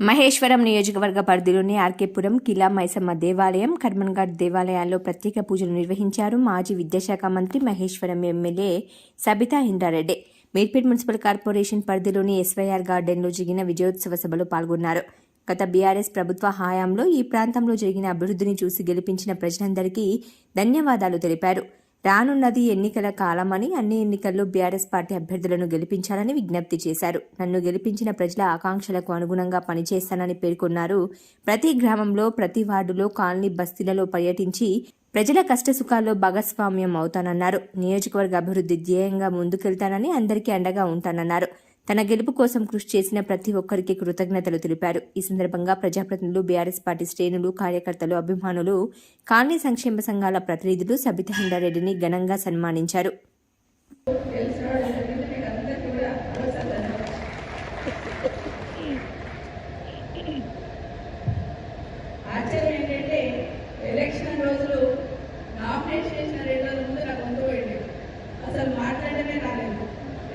మహేశ్వరం నియోజకవర్గ పరిధిలోని ఆర్కేపురం కిలా మైసమ్మ దేవాలయం కర్మన్ఘాట్ దేవాలయాల్లో ప్రత్యేక పూజలు నిర్వహించారు మాజీ విద్యాశాఖ మంత్రి Maheshwaram MLA Sabitha Indra Reddy. Meerpet municipal corporation పరిధిలోని ఎస్వైఆర్ గార్డెన్లో జరిగిన విజయోత్సవ సభలో పాల్గొన్నారు. గత బీఆర్ఎస్ ప్రభుత్వ హయాంలో ఈ ప్రాంతంలో జరిగిన అభివృద్ధిని చూసి గెలిపించిన ప్రజలందరికీ ధన్యవాదాలు తెలిపారు. రానున్నది ఎన్నికల కాలమని అన్ని ఎన్నికల్లో బీఆర్ఎస్ పార్టీ అభ్యర్థులను గెలిపించాలని విజ్ఞప్తి చేశారు. నన్ను గెలిపించిన ప్రజల ఆకాంక్షలకు అనుగుణంగా పనిచేస్తానని పేర్కొన్నారు. ప్రతి గ్రామంలో ప్రతి వార్డులో కాలనీ బస్తీలలో పర్యటించి ప్రజల కష్టసుఖాల్లో భాగస్వామ్యం అవుతానన్నారు. నియోజకవర్గ అభివృద్ధి ధ్యేయంగా ముందుకెళ్తానని అందరికీ అండగా ఉంటానన్నారు. తన గెలుపు కోసం కృషి చేసిన ప్రతి ఒక్కరికి కృతజ్ఞతలు తెలిపారు. ఈ సందర్భంగా ప్రజాప్రతినిధులు బీఆర్ఎస్ పార్టీ శ్రేణులు కార్యకర్తలు అభిమానులు కాలనీ సంక్షేమ సంఘాల ప్రతినిధులు సబితా రెడ్డిని ఘనంగా సన్మానించారు ఆశ్చర్యం ఏంటంటే ఎలక్షన్ రోజులు నామినేట్ చేసిన రెండు రోజుల ముందు నాకు ముందు పోయింది అసలు మాట్లాడమే రాలేదు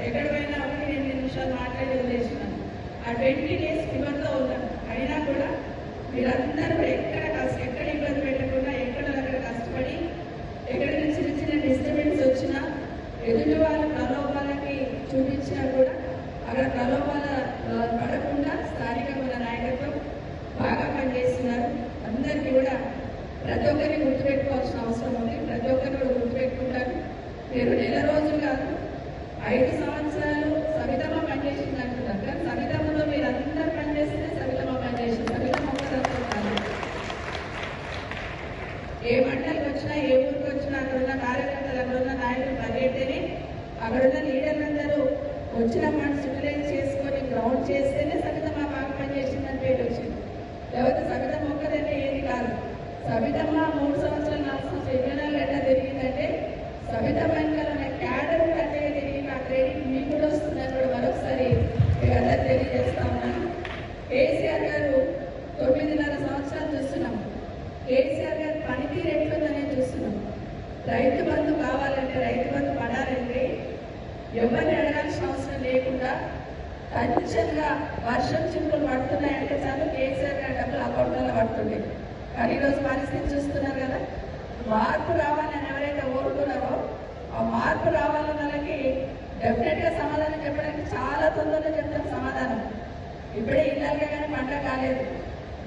ఎక్కడ పోయినా ఒకటి రెండు నిమిషాలు మాట్లాడి వదిలేసినాను ఆ ట్వంటీ డేస్ ఫీవర్తో ఉన్నాను అయినా కూడా మీరందరూ కూడా ఎక్కడ కష్ట ఎక్కడ ఇబ్బంది పెట్టకుండా ఎక్కడ అక్కడ కష్టపడి ఎక్కడ నుంచి చిన్న చిన్న డిస్టర్బెన్స్ వచ్చినా ఎదుటి వాళ్ళ ప్రలోభాలకి చూపించినా కూడా అక్కడ ప్రలోభాల పడకుండా పడకుండా స్థానికమైన నాయకత్వం బాగా పనిచేస్తున్నారు. అందరికీ కూడా ప్రతి ఒక్కరిని గుర్తుపెట్టుకోవాల్సిన అవసరం ఉంది. ప్రతి ఒక్కరిని కూడా గుర్తుపెట్టుకుంటారు మీరు నెల రోజులు కాదు ఐదు సంవత్సరాలు సవితమ్మ పనిచేసింది అంటున్నారు కానీ సవితమ్మలో మీరు అందరూ పనిచేస్తే సవితమ్మ పనిచేసింది సవితమ్మ ఒక్కరంతా కాదు ఏ మండలికి వచ్చినా ఏ ఊరికి వచ్చినా అక్కడ ఉన్న కార్యకర్తలు అక్కడ ఉన్న నాయకులు పరిగెడితేనే అక్కడ ఉన్న లీడర్లందరూ వచ్చిన ఫండ్స్ యూటిలైజ్ చేసుకొని గ్రౌండ్ చేస్తేనే సవితమ్మ బాగా పనిచేసిందని పేరు వచ్చింది లేకపోతే సవితమ్మ ఒక్కదంటే ఏది కాదు. సవితమ్మ మూడు సంవత్సరాలు నాలుగు సంవత్సరాలు ఇరవై ఎట్లా తిరిగిందంటే సవితమ్మ వెనకాల ఉన్న క్యాడర్ కూడా అట్లే తిరిగి ఆ క్రెడిట్ మీకు కూడా వస్తుందని కూడా మరొకసారి మీకు తెలియజేస్తా ఉన్నాను. కేసీఆర్ గారు తొమ్మిదిన్నర సంవత్సరాలు చూస్తున్నాం. కేసీఆర్ గారు పనితీరు ఎట్లుందనే చూస్తున్నాం. రైతు బంధు కావాలంటే రైతు బంధు పడాలంటే ఎవరిని అడగాల్సిన అవసరం లేకుండా ఖచ్చితంగా వర్షం చింపులు పడుతున్నాయంటే చాలు కేసీఆర్ గారి డబ్బులు అకౌంట్లలో పడుతుంది కానీ ఈరోజు పరిస్థితి చూస్తున్నారు కదా మార్పు రావాలని ఎవరైతే కోరుకున్నారో ఆ మార్పు రావాలని వాళ్ళకి డెఫినెట్గా సమాధానం చెప్పడానికి చాలా తొందరగా చెప్తాం సమాధానం. ఇప్పుడే ఇల్లాలుగా కానీ పంట కాలేదు.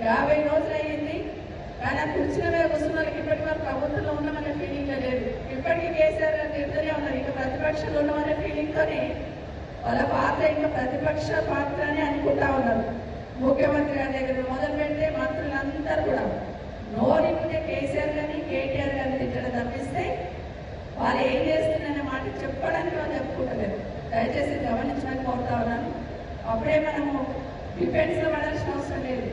యాభై రోజులు అయ్యింది కానీ ఆ కూర్చున్న మీద కూర్చున్న వాళ్ళకి ఇప్పటికి వరకు ప్రభుత్వంలో ఉన్నామనే ఫీలింగ్ లేదు. ఇప్పటికీ కేసీఆర్ గారు తిరుగుతూనే ఉన్నారు. ఇక ప్రతిపక్షంలో ఉన్నామనే ఫీలింగ్తోనే వాళ్ళ పాత్ర ఇంకా ప్రతిపక్ష పాత్ర అని అనుకుంటా ఉన్నారు ముఖ్యమంత్రి గారి దగ్గర మొదలు పెడితే మంత్రులందరూ కూడా నోరిప్పుడే కేసీఆర్ గారిని కేటీఆర్ గారిని తిట్టడం తప్పిస్తే వాళ్ళు ఏం చేస్తున్నారనే మాట చెప్పడానికి వాళ్ళు చెప్పుకుంటలేదు దయచేసి గమనించడానికి కోరుతా ఉన్నాను. అప్పుడే మనము డిఫెన్స్లో పడాల్సిన అవసరం లేదు.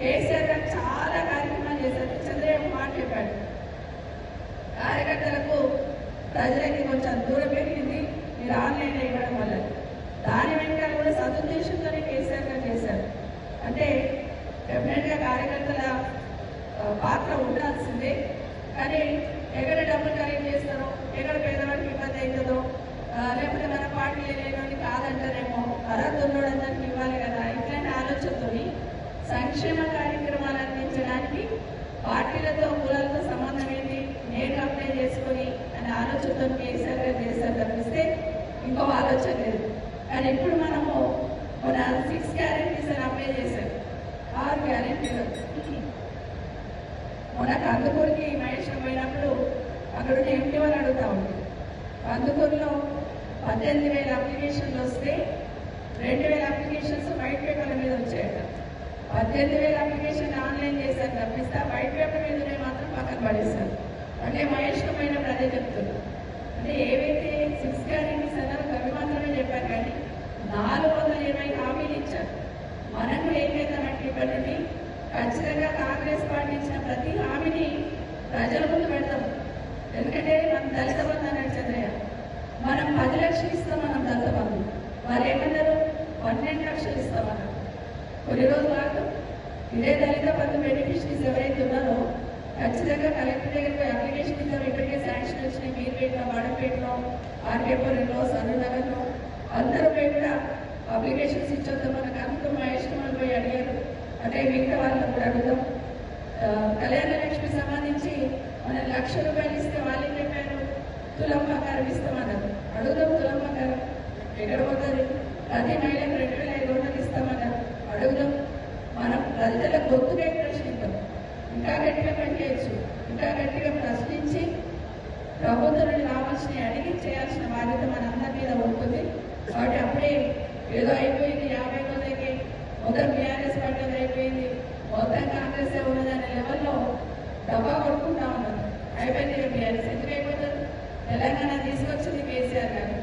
కేసీఆర్ గారు చాలా కార్యక్రమాలు చేశారు. చంద్రబాబు మాట చెప్పాడు. కార్యకర్తలకు ప్రజలకి కొంచెం దూరం పెరిగింది. మీరు ఆన్లైన్ ఇవ్వడం వల్ల. దాని వెనుక కూడా సదుద్దేశంతోనే కేసీఆర్ గారు చేశారు. అంటే డెఫినెట్గా కార్యకర్తల పాత్ర ఉండాల్సిందే. కానీ ఎక్కడ డబ్బులు కలెక్ట్ చేస్తారో ఎక్కడ పేదవాడికి ఇబ్బంది అవుతుందో లేకపోతే మన పార్టీ లేని కాదంటారేమో అర్హత ఉన్నోడందరికి ఇవ్వాలి కదా ఇట్లాంటి ఆలోచనతోని సంక్షేమ కార్యక్రమాలు అందించడానికి పార్టీలతో కులాలతో సంబంధం ఏంటి నేను అప్లై చేసుకొని అనే ఆలోచనతో కేసీఆర్ గారు చేశారు తప్పిస్తే ఇంకో ఆలోచన కానీ ఇప్పుడు మనము మన సిక్స్ గ్యారెంటీస్ అని అప్లై చేశారు ఆరు గ్యారెంటీలు మొన్న కందుకూరుకి మహేష్ పోయినప్పుడు అక్కడ ఉన్న అని అడుగుతా ఉంది కందుకూరులో పద్దెనిమిది వేల అప్లికేషన్లు వస్తే రెండు వేల అప్లికేషన్స్ వైట్ పేపర్ల మీద వచ్చాయట. పద్దెనిమిది వేల అప్లికేషన్ ఆన్లైన్ చేశారు తప్పిస్తే వైట్ పేపర్ మీదనే మాత్రం పక్కన పడేశారు. అంటే మహేష్ పోయినప్పుడు అదే చెప్తున్నారు. అంటే ఏవైతే సిక్స్ గ్యారెంటీస్ అన్నారో అవి మాత్రమే చెప్పారు కానీ నాలుగు వందల ఇరవై హామీలు ఇచ్చారు? మనం కూడా ఏం చేద్దామంటే ఇప్పటి నుండి ఖచ్చితంగా కాంగ్రెస్ పార్టీ ఇచ్చిన ప్రతి హామీని ప్రజల ముందు పెడతాం. ఎందుకంటే మనం దళిత బంధు అన్నాడు చంద్రయ్య మనం పది లక్షలు ఇస్తాం మనం దళిత బంధు వాళ్ళు ఏమన్నారు పన్నెండు లక్షలు ఇస్తామన్నారు కొన్ని రోజులు కాదు ఇదే దళిత బంధు బెనిఫిషరీస్ ఎవరైతే ఉన్నారో ఖచ్చితంగా కలెక్టర్ దగ్గర పోయి అప్లికేషన్ ఇద్దాం ఇప్పటికే శాంక్షన్ వచ్చినాయి. మీర్పేటలో వాడపేటలో ఆర్కేపురంలో సరూనగర్లో అందరూ కూడా అప్లికేషన్స్ ఇచ్చొద్దాం మనకు అందుకు మా ఇష్టం పోయి అడిగారు. అంటే మిగతా వాళ్ళని కూడా అడుగుదాం. కళ్యాణలక్ష్మి కళ్యాణ లక్ష్మి సంబంధించి మన లక్ష రూపాయలు ఇస్తే వాళ్ళు ఏం చెప్పారు? తులంబకారం ఇస్తామన్నారు. అడుగుదాం తులంబకారం ఎక్కడ పోతుంది ప్రతి మహిళకు రెండు వేల ఐదు వందలు ఇస్తామన్నారు. అడుగుదాం. మనం ప్రజల గొంతుగా ప్రశ్నిద్దాం. ఇంకా గట్టిగా పనిచేయచ్చు ఇంకా గట్టిగా ప్రశ్నించి ప్రభుత్వం నుండి రావాల్సినవి అడిగి చేయాల్సిన బాధ్యత మనందరి మీద ఉంటుంది. కాబట్టి అప్పుడే ఏదో అయిపోయింది యాభై రోజులకి మొత్తం బీఆర్ఎస్ పార్టీ అయిపోయింది. మొత్తం కాంగ్రెస్ ఉన్నదనే లెవెల్లో డబ్బా కొట్టుకుంటా ఉన్నారు అయిపోయింది బీఆర్ఎస్ ఎందుకు అయిపోతారు తెలంగాణ తీసుకొచ్చింది కేసీఆర్ గారు.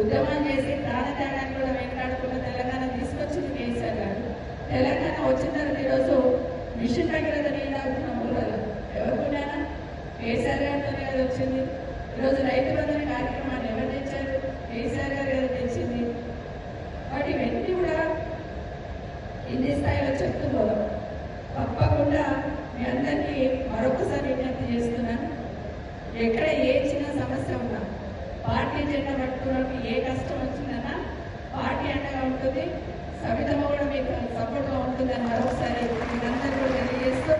ఉద్యమం చేసి ప్రాణత్యాగాన్ని కూడా వెంటాడుకున్న తెలంగాణ తీసుకొచ్చింది కేసీఆర్ గారు. తెలంగాణ వచ్చిన తర్వాత ఈరోజు మిషన్ భగీరథ నీళ్ళు తాగుతున్నాం ఊళ్ళలో ఎవరు కేసీఆర్ గారితోనే కదా వచ్చింది. ఈరోజు రైతు బంధన కార్యక్రమాన్ని ఎవరు తెచ్చారు? కేసీఆర్ గారు వాటి ఇవన్నీ కూడా ఇన్ని స్థాయిలో చెప్తున్నాం తప్పకుండా మీ అందరికీ మరొకసారి విజ్ఞప్తి చేస్తున్నాను. ఎక్కడ ఏ చిన్న సమస్య ఉన్నా పార్టీ జెండా పట్టుకోవడానికి ఏ కష్టం వచ్చిందన్నా పార్టీ అండగా ఉంటుంది. సవితమ్మ కూడా మీకు సపోర్ట్గా ఉంటుందని మరొకసారి మీరందరూ కూడా తెలియజేస్తూ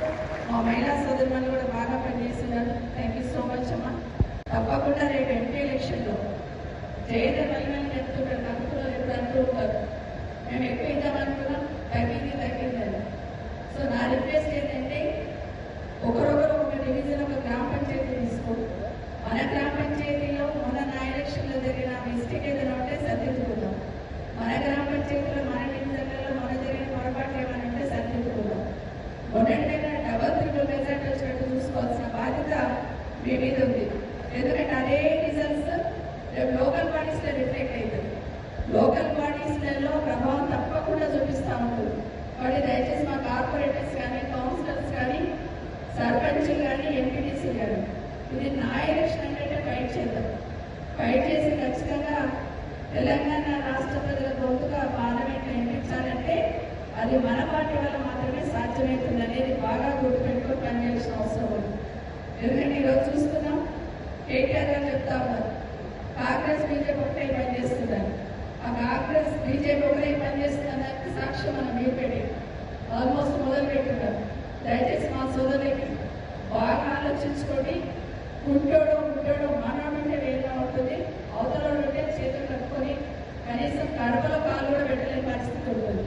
మా మహిళా సోదరులు కూడా బాగా పనిచేస్తున్నారు థ్యాంక్ యూ సో మచ్ అమ్మ. తప్పకుండా రేపు ఎంపీ ఎలక్షన్లో జయదేవ్ మహిళలు చెప్తుంటారు నలుగురు అంటూ ఉంటారు. మేము ఎక్కువ ఇద్దామనుకున్నాం తగ్గింది తగ్గిందని సో నా రిక్వెస్ట్ ఏంటంటే ఒకరొకరు ఒక డివిజన్ ఒక గ్రామ పంచాయతీ తీసుకో మన గ్రామ పంచాయతీలో మన నా ఎలక్షన్లో జరిగిన మిస్టేక్ ఏదైనా ఉంటే సరిదిద్దుకుందాం. మన గ్రామ పంచాయతీలో మన డివిజన్లలో మన జరిగిన పొరపాట్లు ఏమైనా ఉంటే సరిదిద్దుకుందాం. మొన్నటికైనా డబల్ త్రిబుల్ మెజార్టీ వచ్చినట్టు చూసుకోవాల్సిన బాధ్యత మీ మీద ఉంది. ఎందుకంటే అదే రిజల్ట్స్ రేపు లోకల్ పార్టీస్లో రిఫ్లెక్ట్ అవుతుంది. లోకల్ బాడీస్లలో ప్రభావం తప్పకుండా చూపిస్తూ ఉంటుంది కాబట్టి దయచేసి మా కార్పొరేటర్స్ కానీ కౌన్సిలర్స్ కానీ సర్పంచ్లు కానీ ఎంపీటీసీ కానీ ఇది నా ఎలక్షన్ అంటే ఫైట్ చేద్దాం. ఫైట్ చేసి ఖచ్చితంగా తెలంగాణ రాష్ట్ర ప్రజల గొంతుగా పార్లమెంట్ ఎంపించాలంటే అది మన పార్టీ వల్ల మాత్రమే సాధ్యమవుతుంది అనేది బాగా గుర్తుపెట్టుకుని పనిచేయాల్సిన అవసరం ఉంది. ఎందుకంటే ఈరోజు చూస్తున్నాం కేటీఆర్ గారు చెప్తా ఉన్నారు కాంగ్రెస్ బీజేపీ ఒకటే పనిచేస్తుందని. కాంగ్రెస్ బీజేపీ ఒకరే పనిచేస్తుందన్నది సాక్ష్యం మనం మీరు ఆల్మోస్ట్ మొదలు పెట్టున్నారు దయచేసి మా సోదరులకి బాగా ఆలోచించుకోండి. గుంటోడు గుంటోడు మనోడు ఉంటే వేరుగా ఉంటుంది. అవతలోడు ఉంటే చేతులు కట్టుకొని కనీసం కడపలో కాలు కూడా పెట్టలేని పరిస్థితి ఉంటుంది.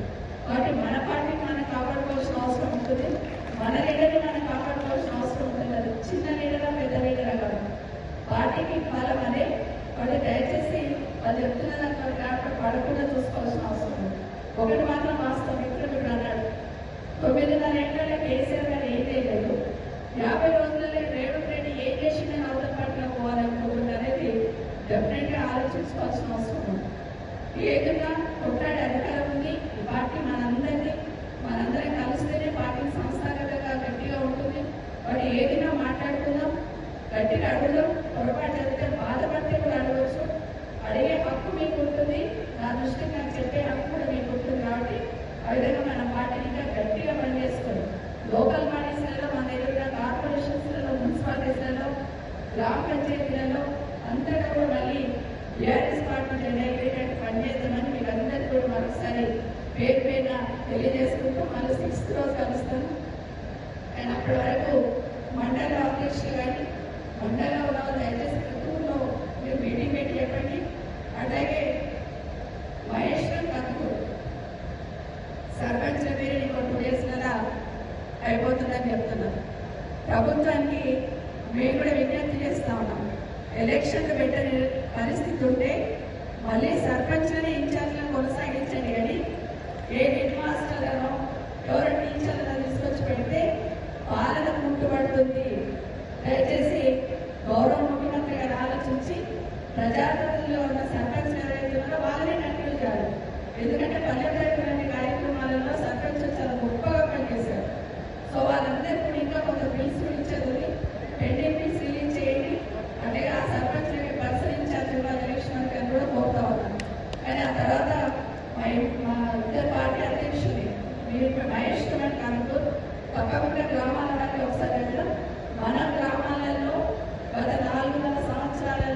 కాబట్టి మన పార్టీ మనం కాపాడుకోవాల్సిన అవసరం ఉంటుంది. మన లీడర్ని మనం కాపాడుకోవాల్సిన అవసరం ఉంటుంది. అది చిన్న లీడరా పెద్ద లీడరా కాదు. పార్టీకి బలం అదే వాళ్ళు దయచేసి అది చెప్తున్న దాంట్లో పడకుండా చూసుకోవాల్సిన అవసరం ఉంది ఒకటి మాత్రం వాస్తవం. ఇప్పుడు ఇప్పుడు అన్నాడు తొమ్మిదిన్నర ఏంటంటే కేసీఆర్ గారు ఏం చేయలేదు. యాభై రోజులలో రేవంత్ రెడ్డి ఏం చేసి నేను అవతల పార్టీలో పోవాలనుకుంటుంది అనేది డెఫినెట్గా ఆలోచించుకోవాల్సిన అవసరం ఉంది ఏదైనా కొట్లాడే అధికారం ఉంది. ఈ పార్టీ మనందరినీ మనందరం కలిస్తేనే పార్టీ సంస్థాగతంగా గట్టిగా ఉంటుంది. వాటి ఏదైనా మాట్లాడుకుందాం. గట్టిగా అడుగులో పొరపాటు జరిగితే బాధపడితే కూడా అడగవచ్చు అడిగే హక్కు మీకు ఉంటుంది నా దృష్టికి నాకు చెప్పే హక్కు కూడా మీకు ఉంటుంది కాబట్టి ఆ విధంగా మనం వాటిని ఇంకా గట్టిగా పనిచేస్తాం. లోకల్ బాడీస్లలో మన దగ్గర కార్పొరేషన్స్లలో మున్సిపాలిటీస్లలో గ్రామ పంచాయతీలలో అంతటా కూడా మళ్ళీ బీఆర్ఎస్ పార్టీ జనరేటెడ్ పనిచేద్దామని మీకు అందరికీ కూడా మరొకసారి పేరు పైన తెలియజేసుకుంటూ మళ్ళీ సిక్స్త్ రోజు కలుస్తాను. అండ్ అప్పటి వరకు మండల అధ్యక్షులు కానీ మండల దయచేసి కత్తూరులో మీరు మీటింగ్ పెట్టి చెప్పండి. అలాగే మహేష్ గారు కత్తూరు సర్పంచ్ మీరు ఇంకో టూ డేస్ కదా అయిపోతుందని చెప్తున్నారు ప్రభుత్వానికి మేము కూడా విజ్ఞప్తి చేస్తా ఉన్నాం. ఎలక్షన్లు పెట్టని పరిస్థితి ఉంటే మళ్ళీ సర్పంచ్లని ఇన్ఛార్జ్లను కొనసాగించండి. కానీ ఏ హెడ్ మాస్టర్లను ఎవరు టీచర్లను తీసుకొచ్చి పెడితే పాలన ముట్టుబడుతుంది. దయచేసి గౌరవ ముఖ్యమంత్రి గారు ఆలోచించి ప్రజాప్రతిలో ఉన్న సర్పంచ్ ఎవరైతే వాళ్ళని నటులు కంటిన్యూ చేయాలి ఎందుకంటే పల్లె అనే కార్యక్రమాలలో సర్పంచ్ చాలా గొప్పగా సో వాళ్ళందరూ కూడా ఇంకా కొంత బిల్స్